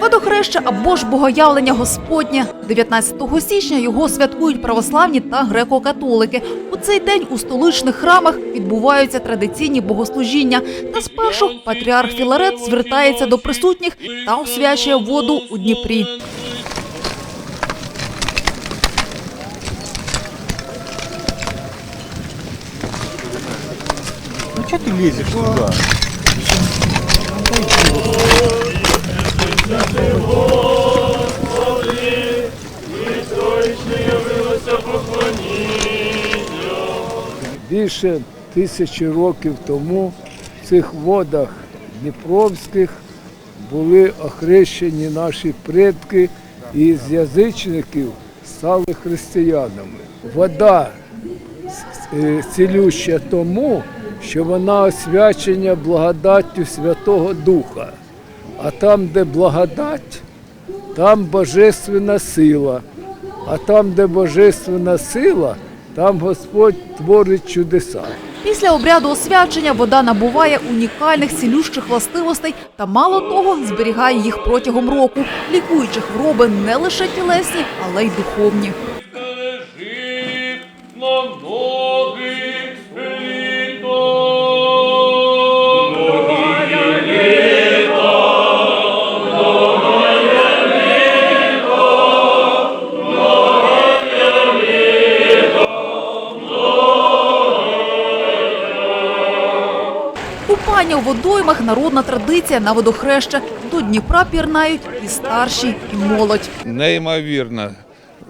Водохреща або ж богоявлення Господнє. 19 січня його святкують православні та греко-католики. У цей день у столичних храмах відбуваються традиційні богослужіння. Та спершу патріарх Філарет звертається до присутніх та освячує воду у Дніпрі. Ну что ты лезешь туда? Більше тисячі років тому в цих водах Дніпровських були охрещені наші предки і з язичників стали християнами. Вода е, цілюща тому, що вона освячення благодаттю Святого Духа. А там, де благодать, там божественна сила. А там, де божественна сила, там Господь творить чудеса. Після обряду освячення вода набуває унікальних цілющих властивостей та мало того зберігає їх протягом року, лікуючи хвороби не лише тілесні, але й духовні. лежит Купання у водоймах народна традиція на водохреще. До Дніпра пірнають і старші, і молодь. Неймовірно.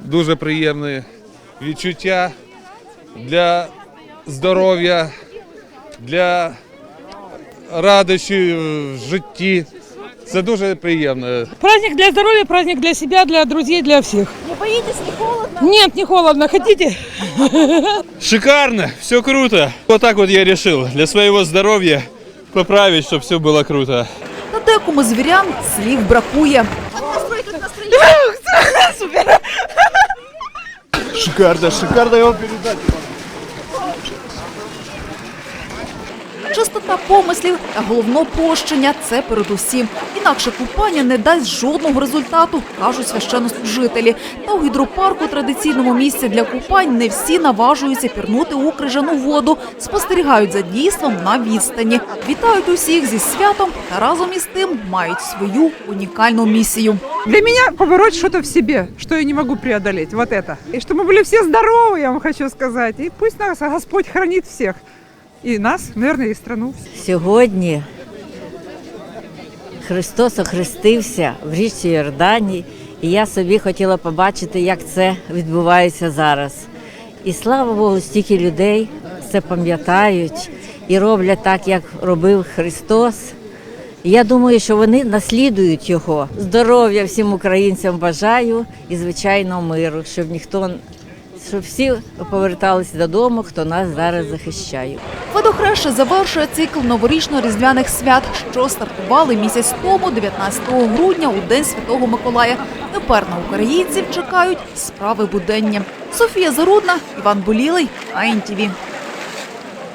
Дуже приємне відчуття для здоров'я, для радощі в житті. Це дуже приємно. Праздник для здоровья, праздник для себя, для друзей, для всех. Не боитесь, не холодно? Нет, не холодно. Хотите? Шикарно, все круто. Вот так вот я решил для своего здоровья поправить, чтобы все было круто. Та декому звірям слів бракує. Шикарно, шикарно его передать. Чистота помислів та головно пощення – це передусім. Інакше купання не дасть жодного результату, кажуть священнослужителі. Та у гідропарку, традиційному місці для купань, не всі наважуються пірнути у крижану воду, спостерігають за дійством на відстані. Вітають усіх зі святом та разом із тим мають свою унікальну місію. Для меня побороть что-то в себе, что я не могу преодолеть. Вот это. И чтобы мы были все здоровы, я вам хочу сказать. И пусть нас Господь хранит всех. И нас, наверное, и страну. Сьогодні Христос охрестився в річці Йордані, і я собі хотіла побачити, як це відбувається зараз. І слава Богу, стільки людей це пам'ятають і роблять так, як робив Христос. І Я думаю, що вони наслідують його. Здоров'я всім українцям бажаю і звичайно миру, щоб ніхто щоб всі поверталися додому, хто нас зараз захищає. Водохреще завершує цикл новорічно-різдвяних свят, що стартували місяць тому, 19 грудня, у День Святого Миколая. Тепер на українців чекають справи будення. Софія Зарудна, Іван Болілий, АНТВ.